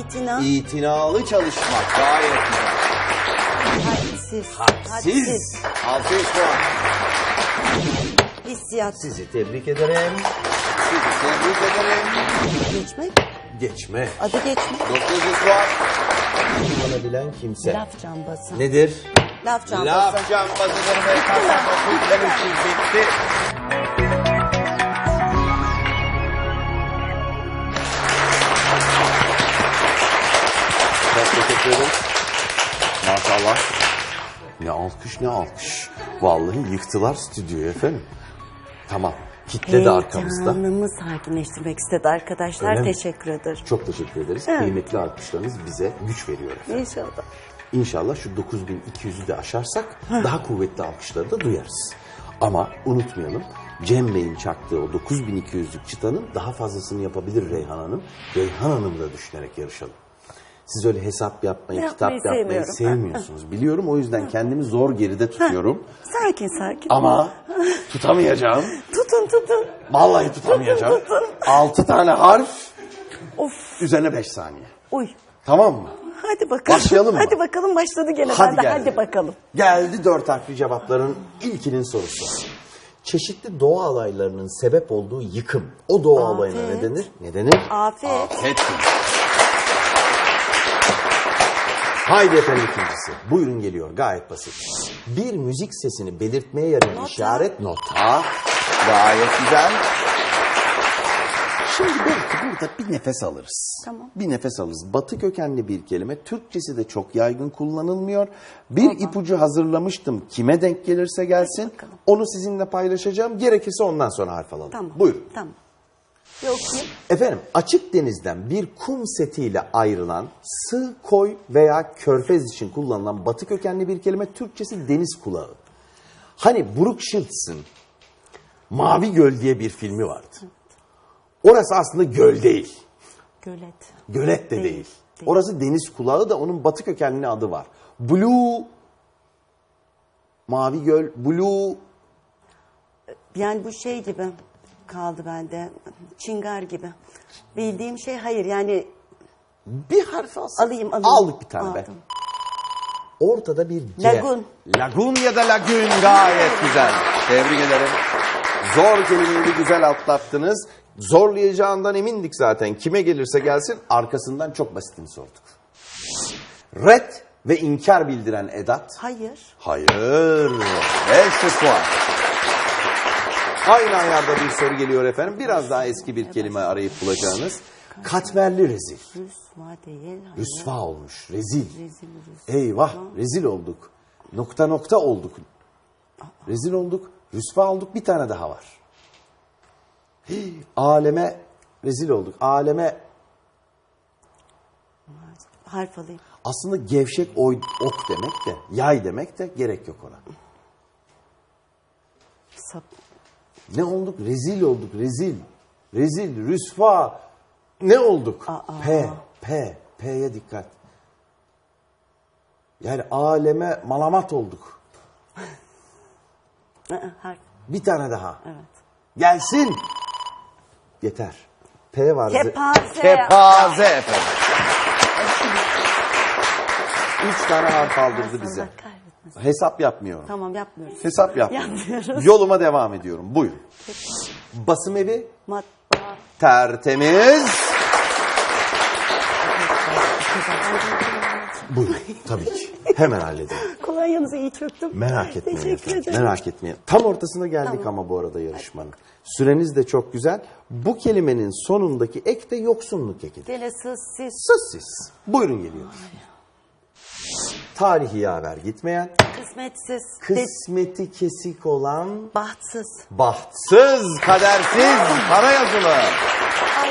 İtina. İtinalı çalışmak gayet güzel. Hadsiz. Hadsiz. 600 puan. Hissiyat. Sizi tebrik ederim. Sizi tebrik ederim. Geçmek. Geçme. Adı geçmek. 900 puan. Kullanabilen kimse. Laf cambası. Nedir? Laf cambası. Laf cambazıdır ve kasa 900 bitti. Ederim. Maşallah. Ne alkış ne alkış. Vallahi yıktılar stüdyoyu efendim. Tamam. Kitle de arkamızda. Heyecanımı sakinleştirmek istedi arkadaşlar. Öyle mi? Teşekkür ederim. Çok teşekkür ederiz. Evet. Kıymetli alkışlarınız bize güç veriyor efendim. İnşallah. İnşallah şu 9200'ü de aşarsak daha kuvvetli alkışları da duyarız. Ama unutmayalım Cem Bey'in çaktığı o 9200'lük çıtanın daha fazlasını yapabilir Reyhan Hanım. Reyhan Hanım'la düşünerek yarışalım. Siz öyle hesap yapmayı, Yapmayı kitap yapmayı sevmiyorum. sevmiyorsunuz. Biliyorum o yüzden kendimi zor geride tutuyorum. Sakin sakin. Ama tutamayacağım. Tutun tutun. Vallahi tutamayacağım. Tutun, 6 tane harf Of. üzerine 5 saniye. Uy. Tamam mı? Hadi bakalım. Başlayalım mı? Hadi bakalım başladı gene. Hadi ben de hadi bakalım. Geldi dört harfli cevapların ilkinin sorusu. Çeşitli doğa olaylarının sebep olduğu yıkım. O doğa Afet. olayına ne denir? Ne denir? Afet. Afet. Haydi efendim ikincisi. Buyurun geliyor gayet basit. Bir müzik sesini belirtmeye yarayan Nota. işaret nota. Gayet güzel. Şimdi belki burada bir nefes alırız. Tamam. Bir nefes alırız. Batı kökenli bir kelime. Türkçesi de çok yaygın kullanılmıyor. Bir ipucu hazırlamıştım. Kime denk gelirse gelsin. Onu sizinle paylaşacağım. Gerekirse ondan sonra harf alalım. Tamam. Buyurun. Tamam. Yok. Efendim açık denizden bir kum setiyle ayrılan sığ, koy veya körfez için kullanılan batı kökenli bir kelime Türkçesi deniz kulağı. Hani Brooke Shields'ın Mavi Göl diye bir filmi vardı. Orası aslında göl değil. Gölet. Gölet de değil. Değil, değil. Orası deniz kulağı da onun batı kökenli adı var. Blue Mavi Göl, Blue Yani bu şey gibi kaldı bende. Çingar gibi. Bildiğim şey hayır yani bir harf alsın. alayım alayım. Aldık bir tane be. Aldım. Ortada bir C. Lagun. Lagun ya da lagün gayet güzel. Tebrik ederim. Zor kelimeyi güzel atlattınız. Zorlayacağından emindik zaten. Kime gelirse gelsin arkasından çok basitini sorduk. Red ve inkar bildiren edat. Hayır. Hayır. 500 puan. Aynı ayarda bir soru geliyor efendim. Biraz daha eski bir kelime arayıp bulacağınız. Katmerli rezil. Rüsva değil. Hayır. Rüsva olmuş. Rezil. Rezil rüsva. Eyvah rezil olduk. Nokta nokta olduk. Rezil olduk. Rüsva olduk. Bir tane daha var. Hii, aleme rezil olduk. Aleme Harf alayım. aslında gevşek oy, ok demek de yay demek de gerek yok ona. Sap. Ne olduk? Rezil olduk. Rezil. Rezil. Rüsva. Ne olduk? Aa. P. P. P'ye dikkat. Yani aleme malamat olduk. Bir tane daha. Evet. Gelsin. Yeter. P var. Kepaze. Kepaze efendim. Üç tane harf aldırdı bize. Hesap yapmıyorum. Tamam yapmıyoruz. Hesap yapmıyorum. Yapmıyoruz. Yoluma devam ediyorum. Buyurun. Basım evi Matbaa. tertemiz. Buyurun. Tabii ki. Hemen halledelim. Kolonyanızı iyi çöktüm. Merak etmeyin Teşekkür efendim. ederim. Merak etmeyin. Tam ortasına geldik ama bu arada yarışmanın. Süreniz de çok güzel. Bu kelimenin sonundaki ek de yoksunluk ekidir. Gele sız siz. Sus siz. Buyurun geliyor. Tarihi yaver gitmeyen, Kısmetsiz. Kısmeti kesik olan, bahtsız. bahtsız, kadersiz, kara yazılı. Ay